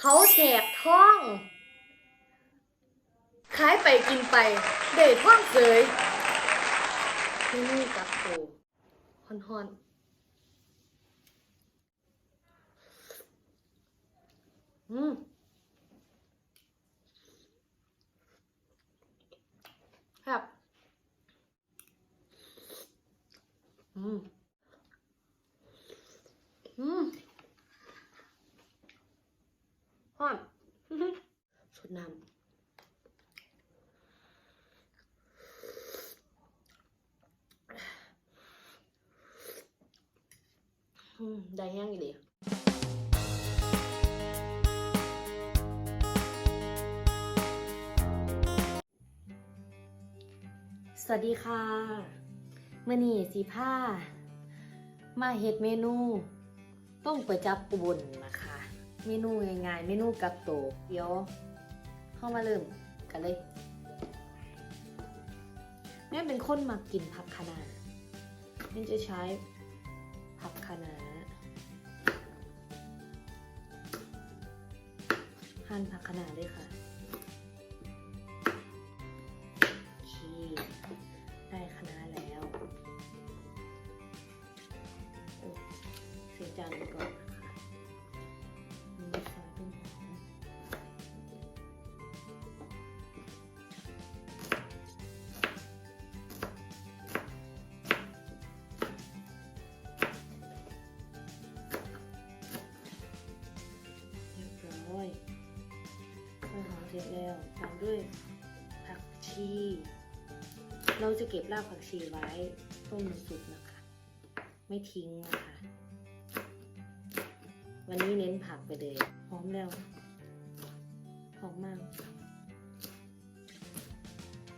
เขาแจกท่องขายไปกินไปได้ท่องเสยที่นี่กับโตฮอนฮอนอืมครับอืมอืมฮอน ส ดน้ำได้แห้งอีกดีสวัสดีค่ะมื่อนี้สีผ้า มาเฮ็ดเมนู ต้มก๋วยจับอุบลนะคะ เมนูง่ายๆ เมนูกับโตเดี๋ยว เข้ามาเริ่มกันเลย แม่เป็นคนมากินผักคะน้าแม่จะใช้ผักคะน้าหั่นผักคะน้าด้วยค่ะ ร็จแล้วตามด้วยผักชี เราจะเก็บรากผักชีไว้ต้มน้ำซุปนะคะ ไม่ทิ้งนะคะ วันนี้เน้นผักไปเลยหอมแล้วหอมมาก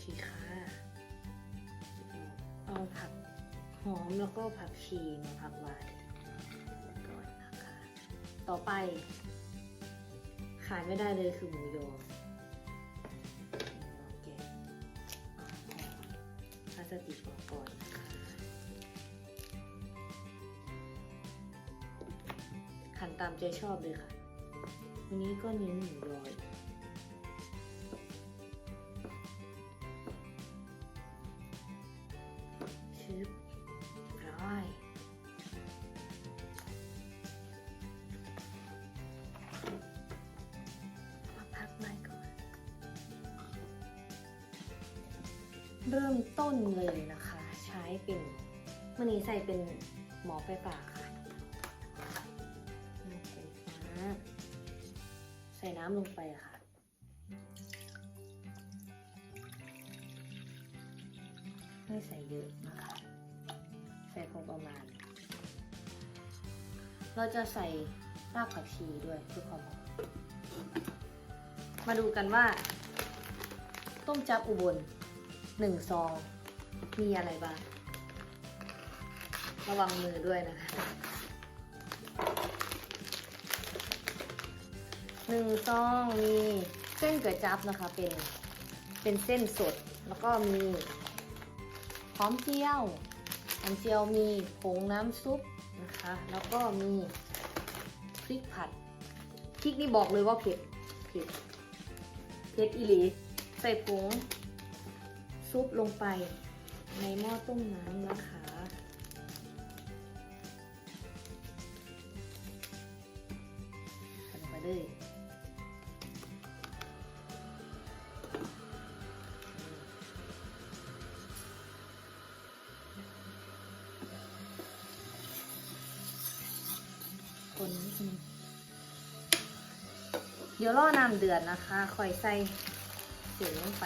ชีค่ะเอาผักหอมแล้วก็ผักชีมาผักไว้ก่อนนะคะ ต่อไป ขายไม่ได้เลยคือหมูยอ สติกออกก่อนนะคะขันตามใจชอบเลยค่ะ วันนี้ก็เน้นหนึ่งร้อย เริ่มต้นเลยนะคะ ใช้เป็นมันนี้ใส่เป็นหมอไฟฟ้าค่ะใส่น้ำลงไปค่ะไม่ใส่เยอะนะคะ ใส่พอประมาณ เราจะใส่รากผักชีด้วยเพื่อความหอมมาดูกันว่า ต้มจับอุบล หนึ่งซอง มีอะไรบ้าง ระวังมือด้วยนะคะหนึ่งซองมีเส้นก๋วยจับนะคะ เป็นเป็นเส้นสด แล้วก็มีหอมเจียวหอมเจียวมีผงน้ำซุปนะคะ แล้วก็มีพริกผัดพริกนี่บอกเลยว่าเผ็ดเผ็ดเพชรอีหลีใส่ผง ซุปลงไปในหม้อต้มน้ำนะคะ ใส่ลงไปเลยคนนิดนึงเดี๋ยวรอน้ำเดือดนะคะ ค่อยใส่เสียลงไป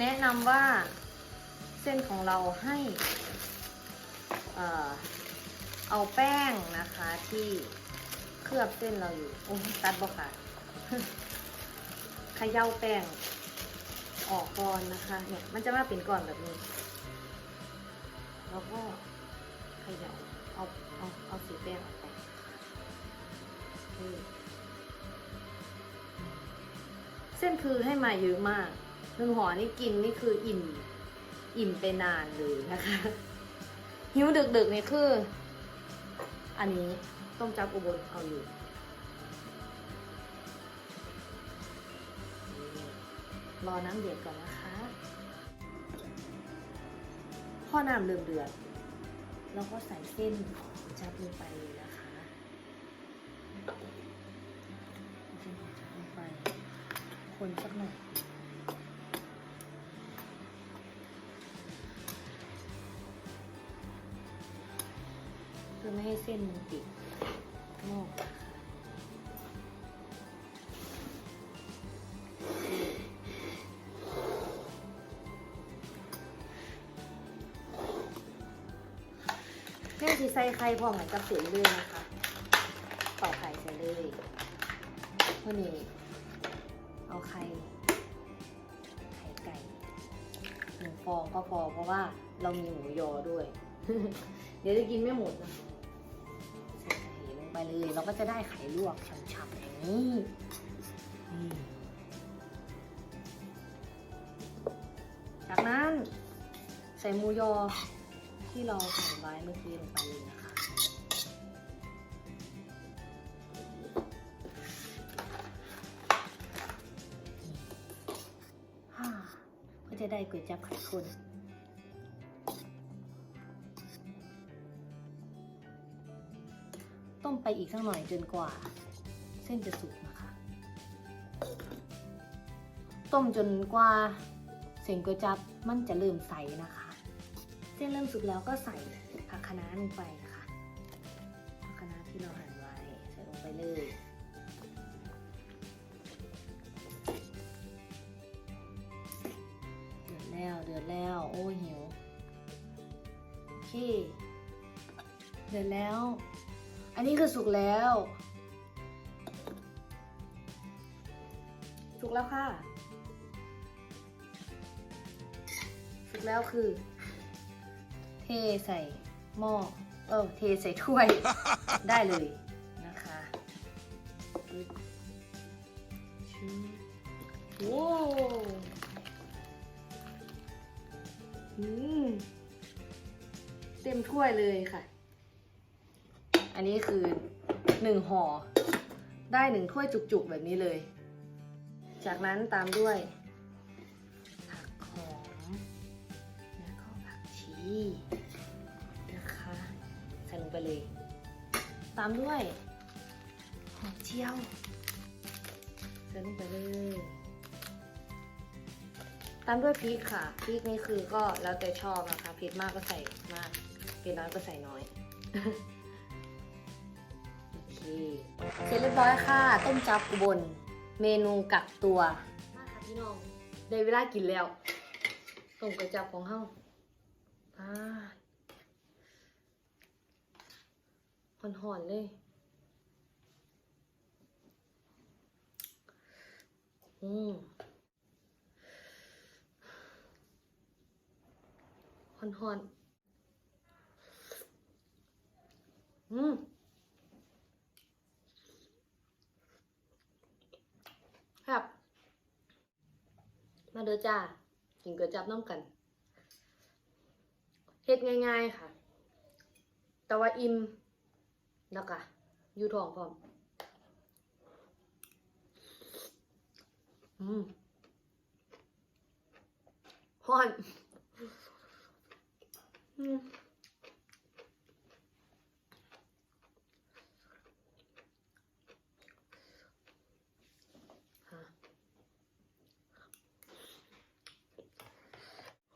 แนะนำว่าเส้นของเราให้เอาแป้งนะคะที่เคลือบเส้นเราอยู่โอ้ยตัดบ่ค่ะขย่าแป้งออกก่อนนะคะ เนี่ยมันจะมาเป็นก่อนแบบนี้ แล้วก็ขย่าเอาเอาเอาสีแป้งออกไปเส้นคือให้มาเยอะมาก หนึ่งห่อนี่กินนี่คืออิ่ม อิ่มไปนานเลยนะคะ หิวดึกๆนี่คือ อันนี้ต้มจับอุบลเอาอยู่รอน้ำเดือดก่อนนะคะพอน้ำเริ่มเดือดเราก็ใส่เส้นจับลงไปเลยนะคะจับลงไป คนสักหน่อย ให้เส้นมันติดนอกนะคะแม่สีใส่ไข่พร้อมกับเสียเลยนะคะต่อกไข่ใส่เลยวันนี้เอาไข่ไข่ไก่หนึ่งฟองก็พอเพราะว่าเรามีหมูยอด้วย เดี๋ยวจะกินไม่หมดนะใส่ไข่ลงไป เราก็จะได้ไข่ลวกฉ่ำๆอย่างนี้จากนั้นใส่หมูยอที่เราหั่ไว้เมื่อกี้ลงไปเลยนะคะก็จะได้ก๋วยจั๊บไข่คน ต้มไปอีกสักหน่อยจนกว่า เส้นจะสุกนะคะ ต้มจนกว่าเส้นก๋วยจับมันจะเริ่มใสนะคะ เส้นเริ่มสุกแล้วก็ใส่ผักคะน้าลงไปนะคะผักคะน้าที่เราหั่นไว้ใส่ลงไปเลยเดือดแล้วเดือดแล้วโอ้หิวโอเคเดือดแล้ว อันนี้คือสุกแล้ว สุกแล้วค่ะ สุกแล้วคือ เทใส่หม้อ เออ เทใส่ถ้วย ได้เลยนะคะปึ๊บชื้อโว้วอืมเต็มถ้วยเลยค่ะ อันนี้คือหนึ่งห่อได้หนึ่งถ้วยจุกๆแบบนี้เลย จากนั้นตามด้วย ผักหอมแล้วก็ผักชีนะคะ ใส่ลงไปเลย ตามด้วยหอมเจียวใส่ลงไปเลยตามด้วยพริกค่ะ พริกนี่คือก็แล้วแต่ชอบนะคะเผ็ดมากก็ใส่มากเผ็ดน้อยก็ใส่น้อย เคเสร็จเรียบร้อยค่ะ ต้มจับอุบล เมนูกักตัวมาค่ะพี่น้องได้เวลากินแล้วต้มกระจับของเฮาอ่าหอนๆเลยอืมฮอนฮอนๆอืม ครับมาเด้อจ้ากินก๋วยจับน้ำกันเฮ็ดง่าย ๆ ค่ะ แต่ว่าอิ่มแล้วก็อยู่ท้องพร้อมอืมฮอน อืมฮะ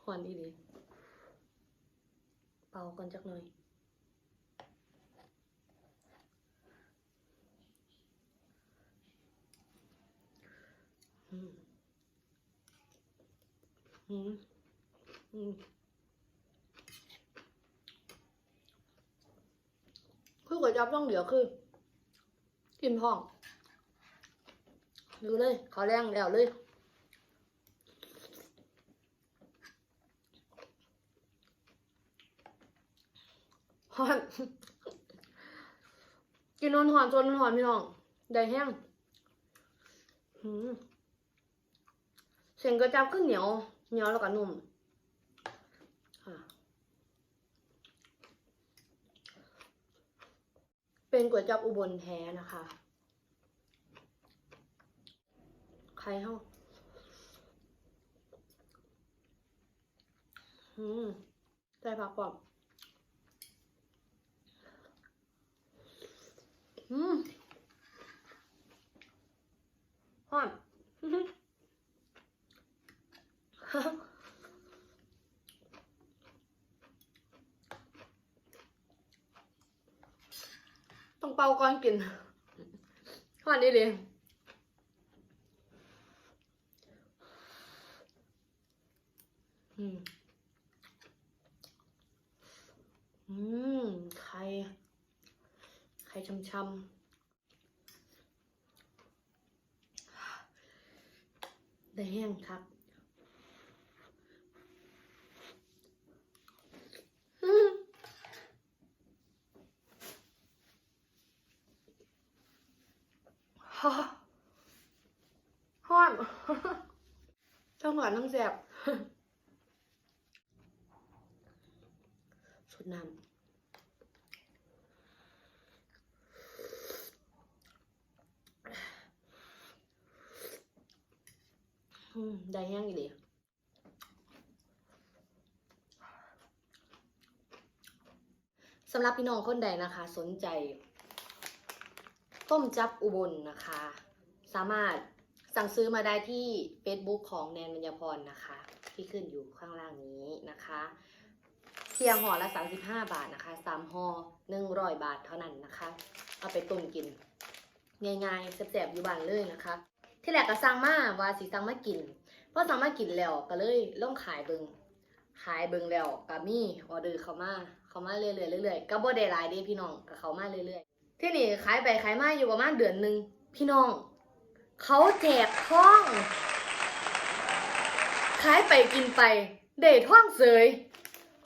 ห อนดีดีเป่าก่อนจักหน่อยอืมอืมอืมคือก๋วยจับต้องเหลือคือ กินท้อง ดูเลยขอแรงแล้วเลย อน กินนอนหอนจนนอนหอนพี่น้องได้แห้งเสียงกระจับขึ้นเหนียว เหนียวแล้วก็นุ่มเป็นก๋วยจับอุบลแท้นะคะ ใครเฮ้าอืมใจผักปอบ อืมฮอนต้องเป่าก่อนกินฮอนดีเลยอืม อืม ไข่ ไข่ช้ำๆได้แห้งครับอืมฮ่าฮ้อนต้องหวานต้องแสบสุดน้ำ ได้แห้งอีหลีสำหรับพี่น้องคนใดนะคะ สนใจ ต้มจับอุบลนะคะ สามารถสั่งซื้อมาได้ที่ Facebook ของแนนมัญญพรนะคะ ที่ขึ้นอยู่ข้างล่างนี้นะคะเพียงห่อละ 35 บาทนะคะ3ห่อ100 บาทเท่านั้นนะคะ เอาไปต้มกิน ง่ายๆแซ่บๆอยู่บ้านเลยนะคะ ที่แรกก็สั่งมาว่าสิสั่งมากินพอสั่งมากินแล้วก็เลยลองขายเบิงขายเบิงแล้วก็มีออเดอร์เข้ามาเข้ามาเรื่อยๆเรื่อยๆก็บ่ได้หลายเด้พี่น้องก็เข้ามาเรื่อยๆที่นี่ขายไปขายมาอยู่ประมาณเดือนหนึ่งพี่น้อง เขาแจกท่องขายไปกินไปได้ท่องเสย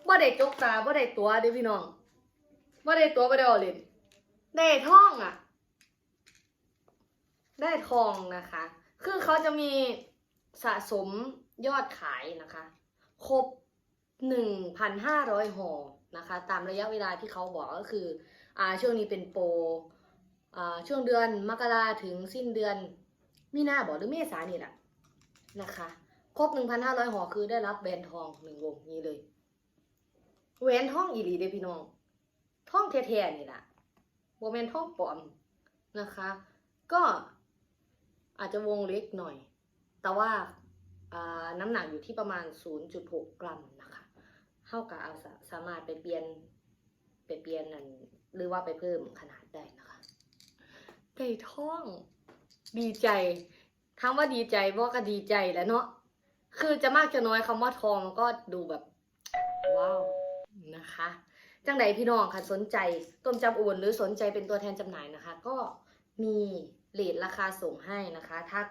บ่ได้จกตาบ่ได้ตัวเด้พี่น้องบ่ได้ตัวบ่ได้เอเล่นได้ท่องอะ ได้ทองนะคะ คือเขาจะมีสะสมยอดขายนะคะ ครบ 1,500ห่อนะคะ ตามระยะเวลาที่เขาบอกก็คืออ่าช่วงนี้เป็นโปรอ่าช่วงเดือนมกราถึงสิ้นเดือนมีนาบอกหรือเมษานี่แหละนะคะ ครบ 1,500ห่อคือได้รับแหวนทองหนึ่งวงนี้เลยแหวนทองอีหลีเด้พี่น้องทองแท้ๆนี่แหละโมเมนทองปลอมนะคะ ก็ อาจจะวงเล็กหน่อย แต่ว่าน้ำหนักอยู่ที่ประมาณ 0.6 กรัมนะคะเท่ากับเอาสามารถไปเปลี่ยนไปเปลี่ยนนั่นหรือว่าไปเพิ่มขนาดได้นะคะไก่ท่องดีใจถามว่าดีใจว่าก็ดีใจแล้วเนาะคือจะมากจะน้อยคำว่าทองมันก็ดูแบบ ว้าวนะคะ จังใดพี่น้องค่ะสนใจต้มจำอุ่นหรือสนใจเป็นตัวแทนจำหน่ายนะคะ ก็มี เลทราคาส่งให้นะคะ ทัก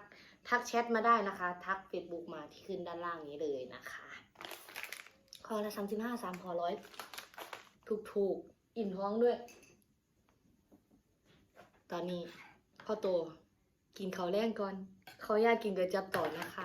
ทักแชทมาได้นะคะ ทัก Facebook มาที่ขึ้นด้านล่างนี้เลยนะคะคอละสามสิบห้าสามพอร้อยถูกถูกอิ่มท้องด้วย ตอนนี้พ่อโตกินเขาวแรงก่อน เขาอยากกินกระจับต่อนะคะ